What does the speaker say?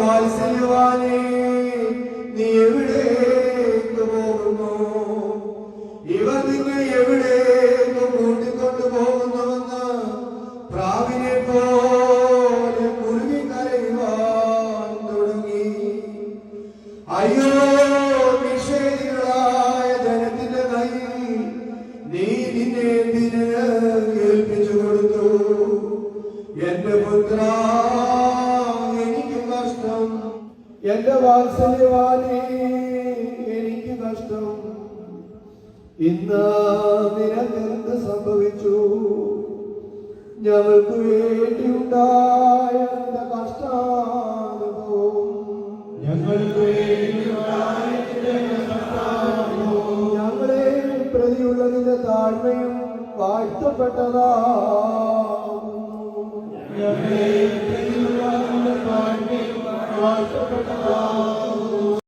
വാത്സല്യവാനെ നീ എവിടേക്ക് പോകുന്നു? ഇവർ നിന്നെ എവിടേക്ക് കൂട്ടിക്കൊണ്ടു പോകുന്നുവെന്ന് പ്രാവിനെ പോലെ കുരുങ്ങി കരയുവാൻ തുടങ്ങി. അയ്യോ നിഷേധികളായ ജനത്തിന്റെ കയ്യിൽ നീ നിന്നെ ഏൽപ്പിച്ചു കൊടുത്തു? എന്റെ എന്റെ വാത്സല്യവാനി എനിക്ക് കഷ്ടം ഇന്ന് നിനക്കെന്ത് സംഭവിച്ചു? ഞങ്ങൾക്ക് വേണ്ടിയുണ്ടായ ഉണ്ടായ കഷ്ടാനുഭവം. ഞങ്ങളെ പ്രതിയുള്ളതിന്റെ താഴ്മയും വാഴ്ത്തപ്പെട്ടതാ